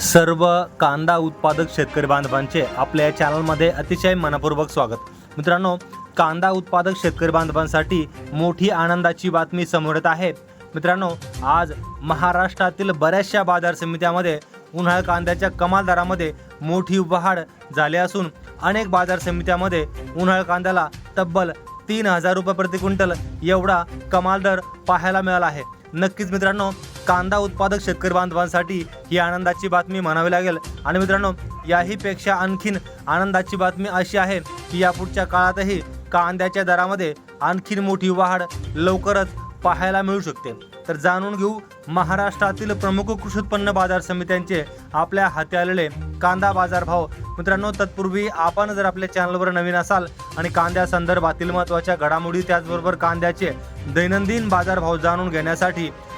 सर्व कांदा उत्पादक शेतकरी बांधवांचे आपल्या या चॅनलमध्ये अतिशय मनपूर्वक स्वागत. मित्रांनो कांदा उत्पादक शेतकरी बांधवांसाठी मोठी आनंदाची बातमी समोर येत आहे. मित्रांनो आज महाराष्ट्रातील बऱ्याचशा बाजार समित्यामध्ये उन्हाळ कांद्याच्या कमाल दरामध्ये मोठी वाढ झाली असून अनेक बाजार समित्यामध्ये उन्हाळ कांद्याला तब्बल तीन हजार रुपये प्रति क्विंटल एवढा कमाल दर पाहायला मिळाला आहे. नक्कीच मित्रांनो कांदा उत्पादक शेतकरी बांधवांसाठी ही आनंदाची बातमी म्हणावी लागेल. आणि मित्रांनो याहीपेक्षा आणखीन आनंदाची बातमी अशी आहे की यापुढच्या काळातही कांद्याच्या दरामध्ये आणखीन मोठी वाढ लवकरच पाहायला मिळू शकते. तर जाणून घेऊ महाराष्ट्रातील प्रमुख कृषी उत्पन्न बाजार समित्यांचे आपल्या हाती आलेले कांदा बाजार भाव मित्रांनो तत्पूर्वी आपण जर आपल्या चॅनलवर नवीन असाल आणि कांद्या संदर्भातील महत्त्वाच्या घडामोडी त्याचबरोबर कांद्याचे दैनंदिन बाजारभाव जाणून घेण्यासाठी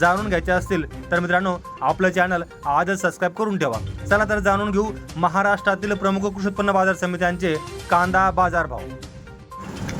जाणून घ्यायच्या असतील तर मित्रांनो आपलं चॅनल आजच सबस्क्राईब करून ठेवा. चला तर जाणून घेऊ महाराष्ट्रातील प्रमुख कृषी उत्पन्न बाजार समित्यांचे कांदा बाजारभाव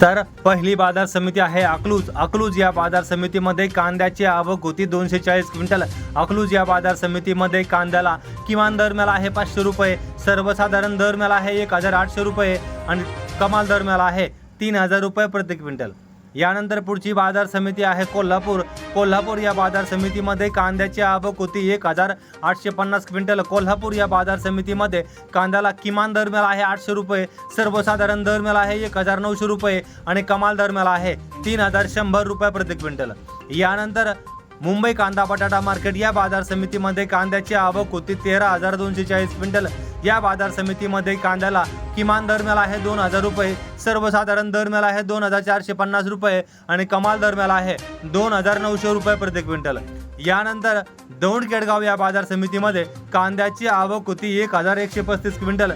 तर पहिली बाजार समिती आहे अकलूज. अकलूज या बाजार समितीमध्ये कांद्याची आवक होती दोनशे चाळीस क्विंटल. अकलूज या बाजार समितीमध्ये कांद्याला किमान दर मिळाला आहे पाचशे रुपये सर्वसाधारण दर मिळाला आहे एक हजार आठशे रुपये आणि कमाल दर मिळाला आहे तीन हजार रुपये प्रति क्विंटल. यानंतर पुढची बाजार समिती आहे कोल्हापूर. कोल्हापूर या बाजार समितीमध्ये कांद्याची आवक होती एक हजार आठशे पन्नास क्विंटल. कोल्हापूर या बाजार समितीमध्ये कांद्याला किमान दर मिळाला आहे आठशे रुपये सर्वसाधारण दर मिळाला आहे एक हजार नऊशे रुपये आणि कमाल दर मिळाला आहे तीन हजार शंभर रुपये प्रति क्विंटल. यानंतर मुंबई कांदा बटाटा मार्केट या बाजार समितीमध्ये कांद्याची आवक होती तेरा हजार दोनशे चाळीस क्विंटल. या बाजार समितीमध्ये कांद्याला किमान दर मिळाला आहे दोन हजार रुपये सर्वसाधारण दर मिळाला आहे दोन हजार चारशे पन्नास रुपये आणि कमाल दर मिळाला आहे दोन हजार नऊशे रुपये प्रति क्विंटल. यानंतर दौंड केडगाव या बाजार समितीमध्ये कांद्याची आवक होती एक हजार एकशे पस्तीस क्विंटल.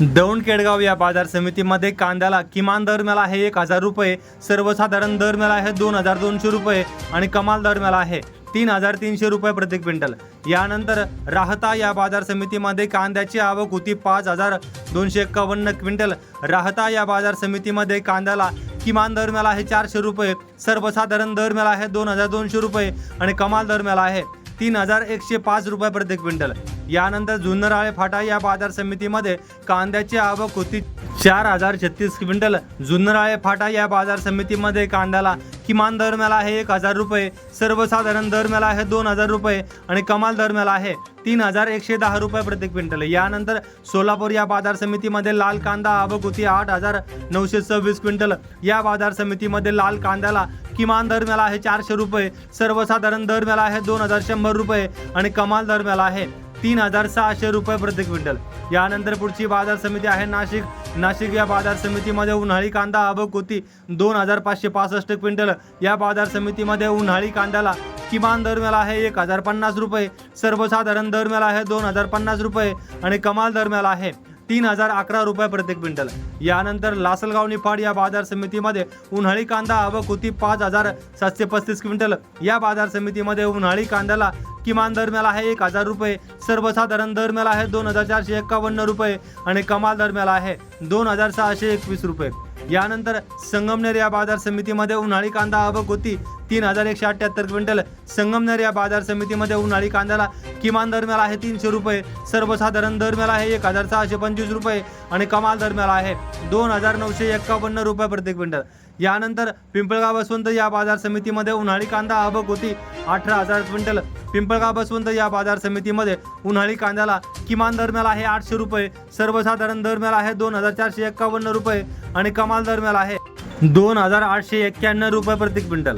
दौंड केडगाव या बाजार समितीमध्ये कांद्याला किमान दर मिळाला आहे एक हजार रुपये सर्वसाधारण दर मिळाला आहे दोन हजार दोनशे रुपये आणि कमाल दर मिळाला आहे तीन हजार तीनशे रुपये प्रति क्विंटल. यानंतर राहता या बाजार समितीमध्ये कांद्याची आवक होती पाच हजार दोनशे एक्कावन्न क्विंटल. राहता या बाजार समितीमध्ये कांद्याला किमान दर मिळाला आहे चारशे रुपये सर्वसाधारण दर मिळाला आहे दोन हजार दोनशे रुपये आणि कमाल दर मिळाला आहे तीन हजार एकशे पाच रुपये प्रति क्विंटल. यानंतर जुन्नराळे फाटा या बाजार समितीमध्ये कांद्याची आवक होती. चार हजार छत्तीस क्विंटल जुन्नराळे फाटा या बाजार समितीमध्ये कांद्याला किमान दर मिळाला आहे एक हजार रुपये सर्वसाधारण दर मिळाला आहे दोन हजार रुपये आणि कमाल दर मिळाला आहे तीन हजार एकशे दहा रुपये प्रति क्विंटल. यानंतर सोलापूर या बाजार समितीमध्ये लाल कांदा आवक होती आठ हजार नऊशे सव्वीस क्विंटल. या बाजार समितीमध्ये लाल कांद्याला किमान दर मिळाला आहे चारशे रुपये सर्वसाधारण दर मिळाला आहे दोन हजार शंभर रुपये आणि कमाल दर मिळाला आहे. तीन हजार सहाशे रुपये प्रति क्विंटल. यानंतर पुढची बाजार समिती आहे नाशिक. नाशिक या बाजार समितीमध्ये उन्हाळी कांदा अबक होती दोन हजार पाचशे पासष्ट क्विंटल. या बाजार समितीमध्ये उन्हाळी कांद्याला किमान दर मिळाला आहे एक हजार पन्नास रुपये. सर्वसाधारण दर मिळाला आहे दोन हजार पन्नास रुपये. आणि कमाल दर मिळाला आहे तीन हजार अकरा रुपये प्रत्येक क्विंटल. यानंतर लासलगाव निफाड या बाजार समितीमध्ये उन्हाळी कांदा आवक होती पाच हजार सातशे पस्तीस क्विंटल. या बाजार समितीमध्ये उन्हाळी कांद्याला किमान दर मिळाला आहे एक हजार रुपये सर्वसाधारण दर मिळाला आहे दोन हजार चारशे एक्कावन्न रुपये आणि कमाल दर मिळाला आहे दोन हजार सहाशे एकवीस रुपये. यानंतर संगमनेर या बाजार समितीमध्ये उन्हाळी कांदा आवक होती. तीन हजार एकशे अठ्ठ्याहत्तर क्विंटल. संगमनेर या बाजार समितीमध्ये उन्हाळी कांद्याला किमान दरम्याल आहे तीनशे रुपये. सर्वसाधारण दरम्याल आहे एक हजार सहाशे पंचवीस रुपये आणि कमाल दरम्याल आहे दोन हजार नऊशे एक्कावन्न रुपये प्रति क्विंटल. यानंतर पिंपळगाव बसवंत या बाजार समितीमध्ये उन्हाळी कांदा आवक होती. अठरा हजार क्विंटल. पिंपळगाव बसवंत या बाजार समितीमध्ये उन्हाळी कांद्याला किमान दरम्याल आहे आठशे रुपये. सर्वसाधारण दरम्याल आहे दोन हजार चारशे एक्कावन्न रुपये. आणि कमाल दर मिळाला आहे दोन हजार आठशे एक्क्याण्णव रुपये प्रति क्विंटल.